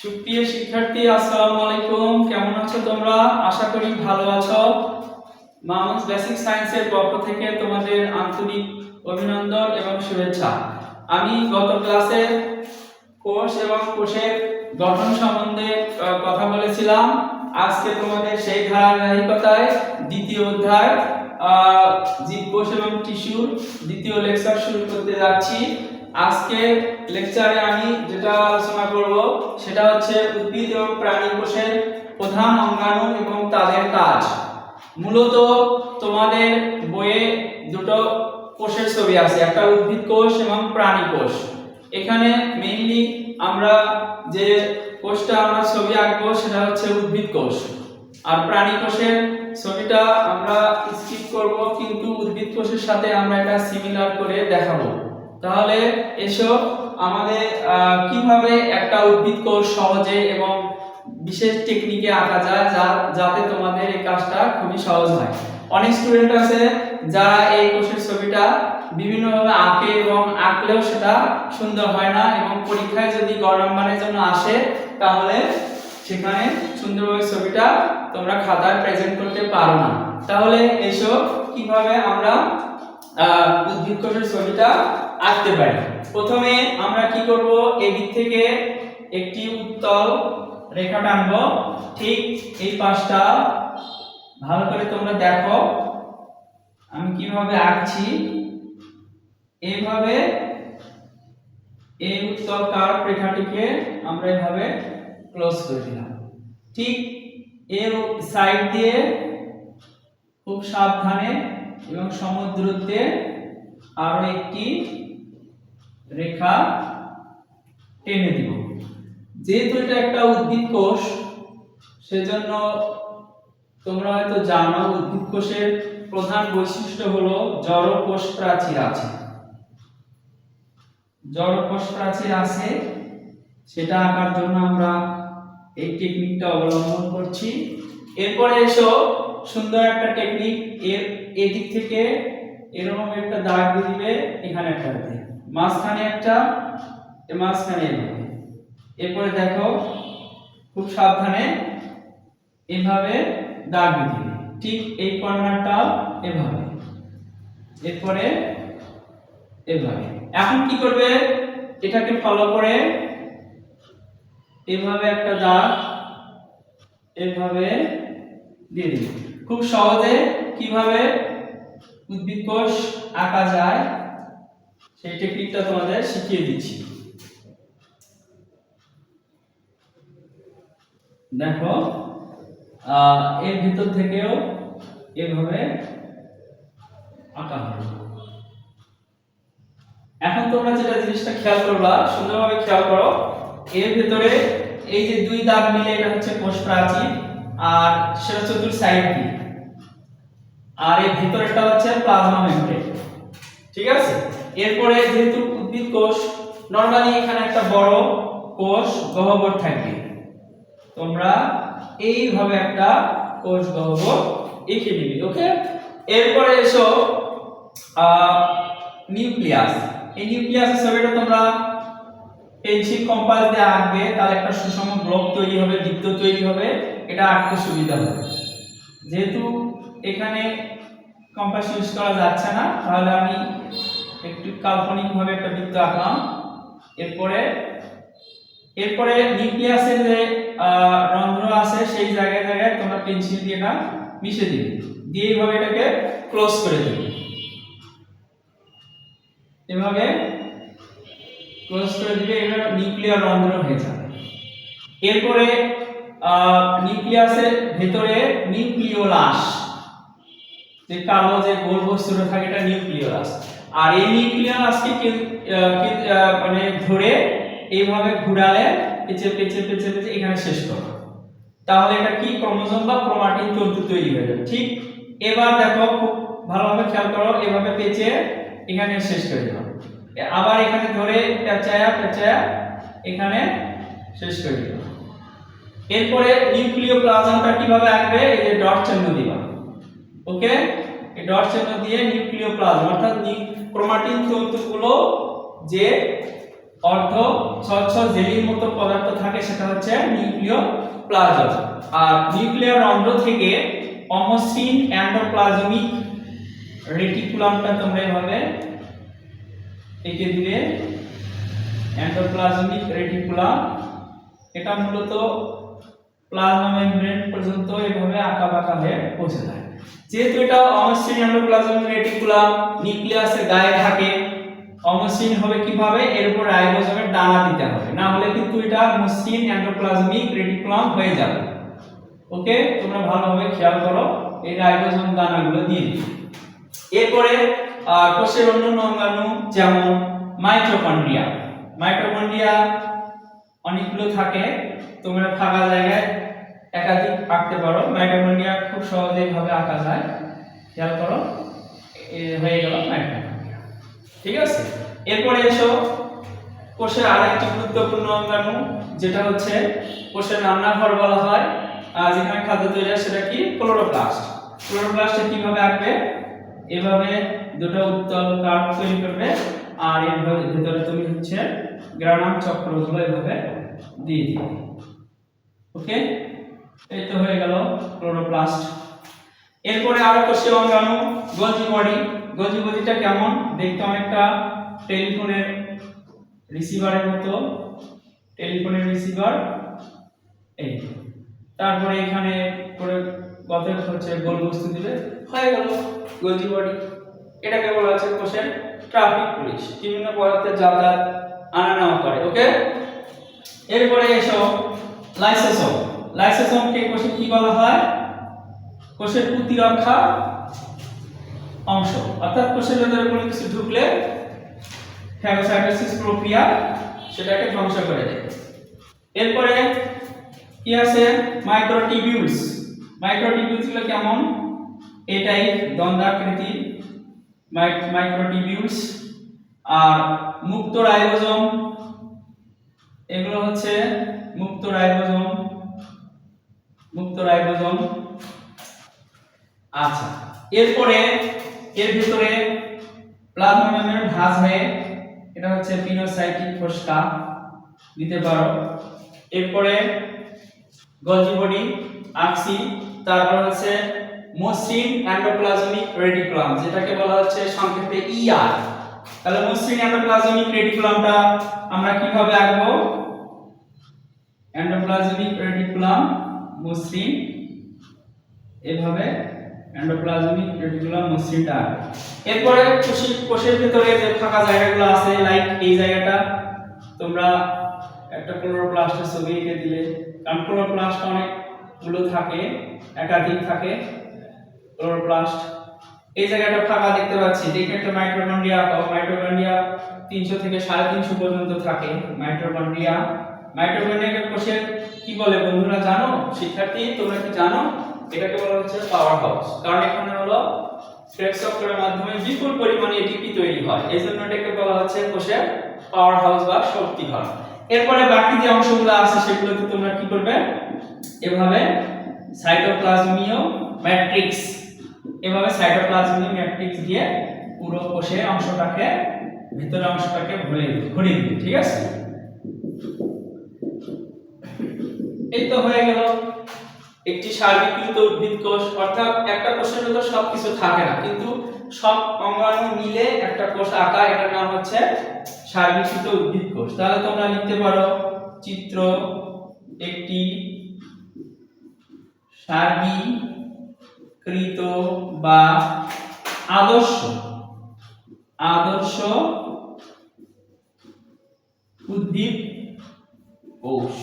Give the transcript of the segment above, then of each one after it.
সুপ্রিয় শিক্ষার্থী, আসসালামু আলাইকুম। কেমন আছো তোমরা? আশা করি ভালো আছো। মামুস বেসিক সায়েন্সের পক্ষ থেকে তোমাদের আন্তরিক অভিনন্দন এবং শুভেচ্ছা। আমি গত ক্লাসে কোষ এবং কোষের গঠন সম্বন্ধে কথা বলেছিলাম। আজকে তোমাদের সেই ধারাবাহিকতায় দ্বিতীয় অধ্যায় জীবকোষ এবং টিস্যুর দ্বিতীয় লেকচার শুরু করতে যাচ্ছি। আজকে লেকচারে আমি যেটা আলোচনা করব, সেটা হচ্ছে উদ্ভিদ এবং প্রাণী কোষের প্রধান অঙ্গাণু এবং তাদের কাজ। মূলত তোমাদের বইয়ে দুটো কোষের ছবি আছে, একটা উদ্ভিদ কোষ এবং প্রাণী কোষ। এখানে মেইনলি আমরা যে কোষটা আমরা ছবি আঁকবো, সেটা হচ্ছে উদ্ভিদ কোষ। আর প্রাণী কোষের ছবিটা আমরা স্কিপ করব, কিন্তু উদ্ভিদ কোষের সাথে আমরা এটা সিমিলার করে দেখাবো। তাহলে এসো আমাদের কীভাবে একটা উদ্ভিদ কোষ সহজে এবং বিশেষ টেকনিকে আঁকা যায় যা, যাতে তোমাদের এই কাজটা খুবই সহজ হয়। অনেক স্টুডেন্ট আছে যারা এই কোষের ছবিটা বিভিন্নভাবে আঁকে এবং আঁকলেও সেটা সুন্দর হয় না এবং পরীক্ষায় যদি গ নাম্বারের জন্য আসে, তাহলে সেখানে সুন্দরভাবে ছবিটা তোমরা খাতায় প্রেজেন্ট করতে পারো না। তাহলে এসো কীভাবে আমরা আহ, উদ্ভিদ ছবিটা আঁকতে পারি। প্রথমে আমরা কি করব? এদিক থেকে একটি উত্তল রেখা টানবো। ঠিক এই পাশটা ভালো করে তোমরা দেখো। আমি কীভাবে আঁকছি? এইভাবে এই উত্তল কার্ভ রেখাটিকে আমরা এভাবে ক্লোজ করে দিলাম। ঠিক এর সাইড দিয়ে খুব সাবধানে এবং সমুদ্রতে আরও একটি রেখা টেনে দিব। যেহেতু এটা একটা উদ্ভিদ কোষ, সেজন্য তোমরা হয়তো জানো উদ্ভিদ কোষের প্রধান বৈশিষ্ট্য হলো জড় কোষ প্রাচীর আছে। জড় কোষ প্রাচীর আছে, সেটা আঁকার জন্য আমরা এই টেকনিকটা অবলম্বন করছি। এরপরে এসো সুন্দর একটা টেকনিক এর এদিক থেকে এরকম একটা দাগ দিয়ে দিবে এখানে একটা দিবে মাঝখানে একটা মাঝখানে এরপরে দেখো, খুব সাবধানে এভাবে দাগ দিয়ে দিবে ঠিক এই কর্নারটাও এভাবে। এরপরে এভাবে। এখন কি করবে? এটাকে ফলো করে এভাবে একটা দাগ এভাবে দিয়ে দিবে। খুব সহজে কীভাবে উদ্ভিদ কোষ আঁকা যায় সেই টেকনিকটা তোমাদের শিখিয়ে দিচ্ছি। দেখো এর ভিতর থেকেও এভাবে আঁকা হবে এখন তোমরা যেটা জিনিসটা খেয়াল করবা, সুন্দরভাবে খেয়াল করো, এর ভিতরে এই যে দুই দাগ মিলে এটা হচ্ছে কোষ প্রাচীর আর সেটা হচ্ছে দুই সাইড দিয়ে। আর এর ভিতরেরটা হচ্ছে প্লাজমা মেমব্রেন ঠিক আছে? এরপরে যেহেতু উদ্ভিদ কোষ নরমালি এখানে একটা বড় কোষ গহ্বর থাকবে। তোমরা এইভাবে একটা কোষ গহ্বর এঁকে নিবি, ওকে? এরপরে এসো নিউক্লিয়াস। এই নিউক্লিয়াসের ছবিটা তোমরা পেন্সিল কম্পাস দিয়ে আঁকবে, তাহলে একটা সুষম ব্লক তৈরি হবে, বৃত্ত তৈরি হবে, এটা আঁকতে সুবিধা হবে। যেহেতু এখানে কম্পাস ইউজ করা যাচ্ছে না। তাহলে আমি একটু কাল্পনিকভাবে একটা বৃত্ত আঁকলাম। এরপরে এরপরে নিউক্লিয়াসের যে রন্ধ্র আছে, সেই জায়গায় জায়গায় তোমরা পেন্সিল দিয়ে না মিশে দিবে। দিয়ে এইভাবে এটাকে ক্লোজ করে দিবে। এভাবে ক্লোজ করে দিবে এটা নিউক্লিয়ার রন্ধ্র হয়ে যাবে। এরপরে নিউক্লিয়াসের ভেতরে নিউক্লিওলাস যে কালো যে গোল বস্তুটা থাকে এটা নিউক্লিওলাস আর এই নিউক্লিওলাসকে কে- আহ, মানে ধরে এইভাবে ঘুরালে পেঁচে পেঁচে পেঁচে পেঁচে এখানে শেষ করো। তাহলে এটা কি ক্রোমোজোম বা ক্রোমাটিন তন্তু তৈরি হয়ে যাবে। ঠিক এবার দেখো খুব ভালোভাবে খেয়াল করো এভাবে পেঁচে এখানে শেষ করে দিলাম। আবার এখানে ধরে পেঁচায়া পেঁচায়া এখানে শেষ করে দিলাম। এরপরে নিউক্লিওপ্লাজমটা কীভাবে আঁকবে? এই যে ডট চিহ্ন দিবা ওকে? এই ডট চিহ্ন দিয়ে নিউক্লিওপ্লাজম, অর্থাৎ ক্রোমাটিন তন্তুগুলো যে অর্ধ স্বচ্ছ জেলির মতো পদার্থ থাকে সেটা হচ্ছে নিউক্লিয় প্লাজম আর নিউক্লিয়ার রন্ধ্র থেকে অমসৃণ অ্যান্ডোপ্লাজমিক রেটিকুলামটা তোমরা এভাবে এঁকে দিলে অ্যান্ডোপ্লাজমিক রেটিকুলাম। এটা মূলত প্লাজমা মেমব্রেন পর্যন্ত এভাবে আঁকা বাঁকা হয়ে পৌঁছে যায়। যেহেতু এটা অমসৃণ এন্ডোপ্লাজমিক রেটিকুলাম নিউক্লিয়াসের গায়ে থাকে, অমসৃণ হবে কীভাবে? এর উপর রাইবোজোমের দানা দিতে হবে। না হলে কিন্তু এটা মসৃণ এন্ডোপ্লাজমিক রেটিকুলাম হয়ে যাবে। ওকে? তোমরা ভালোভাবে খেয়াল করো, এই রাইবোজোম দানাগুলো দিয়ে দিই। এরপরে কোষের অন্যান্য অঙ্গাণু যেমন মাইটোকন্ড্রিয়া মাইটোকন্ড্রিয়া অনেকগুলো থাকে, তোমরা ফাঁকা জায়গায় একাধিক আঁকতে পারো। মাইটোকন্ড্রিয়া খুব সহজেই ভাবে আঁকা যায়। খেয়াল করো হয়ে গেল মাইটোকন্ড্রিয়া ঠিক আছে? এরপরে এসো কোষের আরেকটি গুরুত্বপূর্ণ অঙ্গাণু, যেটা হচ্ছে কোষের রান্নাঘর বলা হয়। আর যেখানে খাদ্য তৈরি হয় সেটা কি? ক্লোরোপ্লাস্ট। ক্লোরোপ্লাস্টে কীভাবে আঁকবে? এভাবে দুটো উত্তল কার্ভ তৈরি করবে আর ভে- ভেতরে তুমি হচ্ছে গ্রানাম চক্রগুলো এভাবে দিয়ে দিবে। ওকে এই তো হয়ে গেল ক্লোরোপ্লাস্ট। এরপরে আরও কোষীয় অঙ্গাণু গলজি বডি। গলজি বডিটা কেমন? দেখতে অনেকটা টেলিফোনের রিসিভারের মতো। টেলিফোনের রিসিভার, এই তারপরে এখানে করে গতের হচ্ছে, গোল বস্তু দিলে হয়ে গেল গলজি বডি। এটাকে বলা হচ্ছে কোষের ট্রাফিক পুলিশ। বিভিন্ন পদার্থের যাতায়াত আনা নেওয়া করে, ওকে? এরপরে এসো লাইসোসোম লাইসোসোমকে কোষে কি বলা হয়? কোষের প্রতিরক্ষা অংশ। অর্থাৎ কোষের ভেতরে কোনো কিছু ঢুকলে ফ্যাগোসাইটোসিস প্রক্রিয়া সেটাকে ধ্বংস করে দেয়। এরপরে কি আছে? মাইক্রোটিবিউলস। মাইক্রোটিবিউলসগুলো কেমন? এটাই দন্ডাকৃতি মাইক্রোটিবিউলস। আর মুক্ত রাইবোজোম, এগুলো হচ্ছে মুক্ত রাইবোজোম। মুক্ত রাইবোজোম আচ্ছা এরপরে এর ভিতরে প্লাজমা মেমব্রেন ভাঁজ হয়ে এটা হচ্ছে পিনোসাইটিক ফোসকা দিতে পারো। এরপরে গলজি বডি আক্সি, তারপর হচ্ছে মসৃণ এন্ডোপ্লাজমিক রেটিকুলাম যেটাকে বলা হচ্ছে সংক্ষেপে ইআর তাহলে মসৃণ এন্ডোপ্লাজমিক রেটিকুলামটা আমরা কীভাবে আঁকবো? এন্ডোপ্লাজমিক রেটিকুলাম মসৃণ, এভাবে এন্ডোপ্লাজমিক রেটিকুলাম আঁকবো। এরপরে কোষের কোষের ভিতরে যে ফাঁকা জায়গাগুলো আছে লাইক এই জায়গাটা, তোমরা একটা ক্লোরোপ্লাস্টের ছবি এঁকে দিলে। কারণ ক্লোরোপ্লাস্ট অনেকগুলো থাকে, একাধিক থাকে, ক্লোরোপ্লাস্ট। এই জায়গাটা ফাঁকা দেখতে পাচ্ছি। দেখে একটা মাইক্রোকন্ড্রিয়া মাইক্রোকন্ড্রিয়া তিনশো থেকে সাড়ে তিনশো পর্যন্ত থাকে মাইক্রোকন্ড্রিয়া। মাইক্রোকন্ড্রিয়াকে কোষের কি বলে বন্ধুরা জানো? শিক্ষার্থী, তোমরা কি জানো? এটাকে বলা হচ্ছে পাওয়ার হাউস কারণ এখানে হলো ক্রেবস চক্রের মাধ্যমে বিপুল পরিমাণে এটিপি তৈরি হয়। এই জন্য এটাকে বলা হচ্ছে কোষের পাওয়ার হাউস বা শক্তি ঘর। এরপরে বাকি যে অংশগুলো আছে, সেগুলোতে তোমরা কি করবে? এভাবে সাইটোপ্লাজমীয় ম্যাট্রিক্স এভাবে সাইটোপ্লাজমীয় ম্যাট্রিক্স দিয়ে পুরো কোষের অংশটাকে ভিতরের অংশটাকে ভরে ভরে দিবে, ঠিক আছে? এই তো হয়ে গেল। একটি সার্বিকৃত উদ্ভিদ কোষ, অর্থাৎ একটা কোষের ভেতর সবকিছু থাকে না। কিন্তু সব অঙ্গাণু মিলে একটা কোষ আঁকা, এটার নাম হচ্ছে সার্বিকৃত উদ্ভিদ কোষ। তাহলে তোমরা লিখতে পারো, চিত্র একটি সার্বিকৃত বা আদর্শ। আদর্শ উদ্ভিদ কোষ।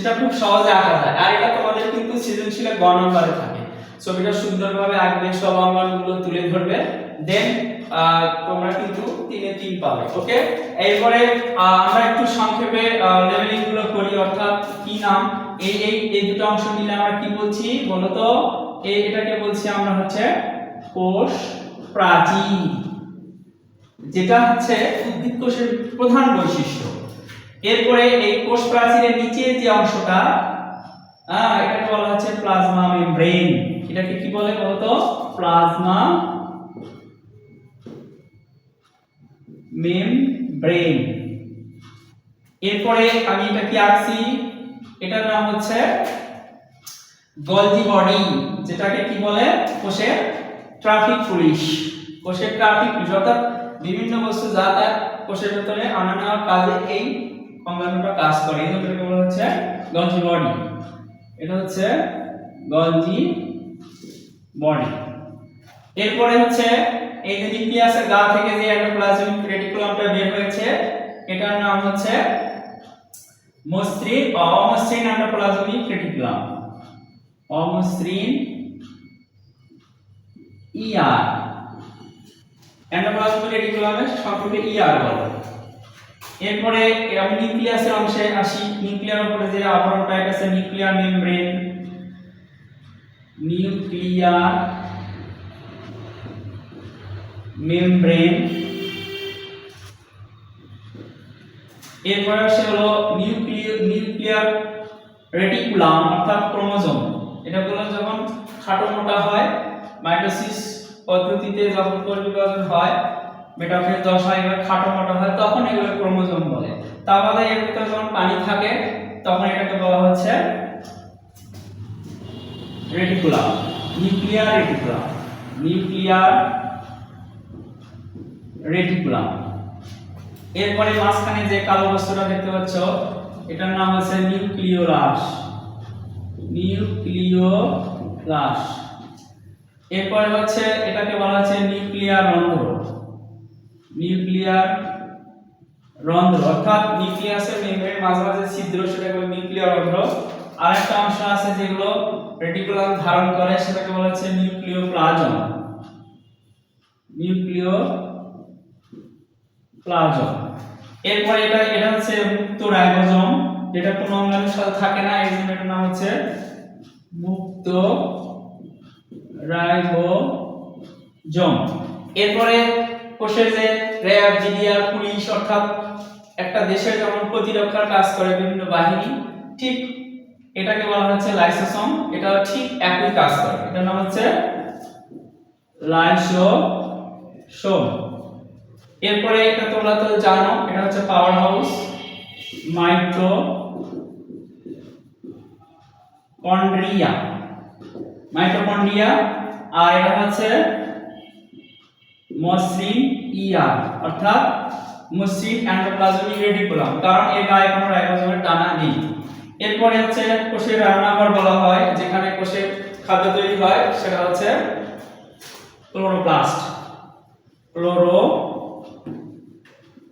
যেটা খুব সহজে আঁকা যায়। আর এটা তোমাদের কিন্তু সৃজনশীলে গ নম্বরে থাকে। ছবিটা সুন্দরভাবে আঁকবে, সব অঙ্গনগুলো তুলে ধরবে। দেন তোমরা কিন্তু তিনে তিন পাবে ওকে এরপরে আমরা একটু সংক্ষেপে লেভেলিংগুলো করি, অর্থাৎ কি নাম? এই এই এই দুটো অংশ মিলে আমরা কি বলছি বলো তো এই এটাকে বলছি আমরা হচ্ছে কোষ প্রাচীর যেটা হচ্ছে উদ্ভিদ কোষের প্রধান বৈশিষ্ট্য। এরপরে এই কোষ প্রাচীরের নিচে যে অংশটা হ্যাঁ এটাকে বলা হচ্ছে প্লাজমা মেমব্রেন। এটাকে কি বলে বলতো? Plasma membrane. এরপরে আমি এটা কি আঁকছি? এটার নাম হচ্ছে গলজি বডি, যেটাকে কি বলে? কোষের ট্রাফিক পুলিশ। কোষের ট্রাফিক পুলিশ। অর্থাৎ বিভিন্ন বস্তু যাতায়াত কোষের ভেতরে আনা নেওয়ার কাজে এই অঙ্গাণুটা কাজ করে। এই এটাকে বলা হচ্ছে গলজি বডি এটা হচ্ছে গলজি বডি এরপরে হচ্ছে এই যে নিউক্লিয়াসের গা থেকে যে এন্ডোপ্লাজমিক রেটিকুলামটা বের হয়েছে, এটার নাম হচ্ছে মসৃণ বা অমসৃণ এন্ডোপ্লাজমিক রেটিকুলাম অমসৃণ ইআর এন্ডোপ্লাজমিক রেটিকুলামের সংক্ষেপে ইআর বলে। এরপরে আমি নিউক্লিয়াসের অংশে আসি নিউক্লিয়ার উপরে যে আবরণটা টাইপ আছে নিউক্লিয়ার মেমব্রেন নিউক্লিয়ার মেমব্রেন এরপরে আসে হলো নিউক্লিয়ার নিউক্লিয়ার রেটিকুলাম অর্থাৎ ক্রোমোজোম। এটা গুলো যখন খাটো মোটা হয় মাইটোসিস পদ্ধতিতে যখন কোষ বিভাজন হয় মেটাফেজ দশ হয় এবার খাটো মোটা হয়, তখন এগুলো ক্রোমোজোম বলে। তা বাদে এর ভিতরে যখন পানি থাকে, তখন এটাকে বলা হচ্ছে reticulum nuclear reticulum nuclear reticulum এরপরে মাঝখানে যে কালো বস্তুটা দেখতে পাচ্ছ, এটার নাম হচ্ছে নিউক্লিওলাস নিউক্লিওলাস এরপরে হচ্ছে, এটাকে বলা হচ্ছে নিউক্লিয়ার রন্ধ্র নিউক্লিয়ার রন্ধ্র, অর্থাৎ নিউক্লিয়াসের মেমব্রেন মাঝে মাঝে ছিদ্র সেটাকে বলে নিউক্লিয়ার রন্ধ্র। আরেকটা অংশ আছে যেগুলো রেটিকুলাম ধারণ করে, সেটাকে বলা হচ্ছে নিউক্লিওপ্লাজম নিউক্লিও প্লাজম এরপরে এটা এটা হচ্ছে মুক্ত রাইবোজোম, যেটা কোনো অঙ্গাণুর সাথে থাকে না, এই জন্য নাম হচ্ছে মুক্ত রাইবোজোম। এরপরে কোষের যে র্যাব, জিডিআর, পুলিশ অর্থাৎ একটা দেশের যেমন প্রতিরক্ষার কাজ করে বিভিন্ন বাহিনী, ঠিক এটাকে বলা হচ্ছে লাইসোসোম এটা ঠিক একই কাজ করে। এটার নাম হচ্ছে লাইসোসোম। এরপরে এটা তোমরা তো জানো, এটা হচ্ছে power house micro chondria mitochondria আর এটা হচ্ছে মসৃণ ইআর অর্থাৎ মসৃণ এন্ডোপ্লাজমিক রেটিকুলাম, কারণ এর গায়ে কোনো রাইবোজোমের টানা নেই। এরপরে হচ্ছে কোষের রান্নাঘর বলা হয়, যেখানে কোষের খাদ্য তৈরি হয়, সেটা হচ্ছে ক্লোরোপ্লাস্ট। ক্লোরো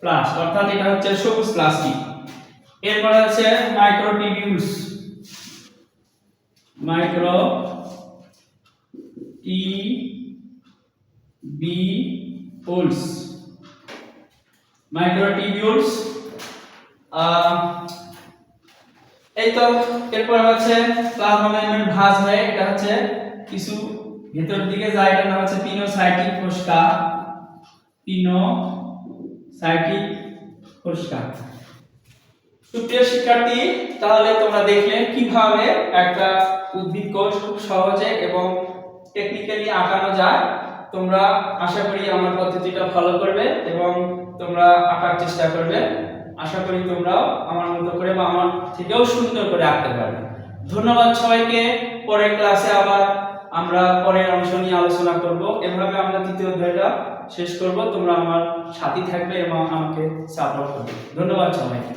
প্লাস্ট অর্থাৎ এটা হচ্ছে সবুজ প্লাস্টিক। এরপরে আছে microtubules. Micro T B polls microtubules এই তো এরপর হচ্ছে প্লাজমা মেমব্রেন ভাঁজ হয়ে এটা হচ্ছে কিছু ভেতর দিকে যায়, এটার হচ্ছে পিনোসাইটিক কোষকা পিনো সাইটিক কোষকা সুপ্রিয় শিক্ষার্থী, তাহলে তোমরা দেখলে কীভাবে একটা উদ্ভিদ কোষ খুব সহজে এবং টেকনিক্যালি আঁকানো যায়। তোমরা আশা করি আমার পদ্ধতিটা ফলো করবে এবং তোমরা আঁকার চেষ্টা করবে। আশা করি তোমরাও আমার মতো করে বা আমার থেকেও সুন্দর করে আঁকতে পারবে। ধন্যবাদ সবাইকে। পরের ক্লাসে আবার আমরা পরের অংশ নিয়ে আলোচনা করব। এভাবে আমরা তৃতীয় অধ্যায়টা শেষ করব। তোমরা আমার সাথী থাকবে এবং আমাকে সাপোর্ট করবে। ধন্যবাদ সবাইকে।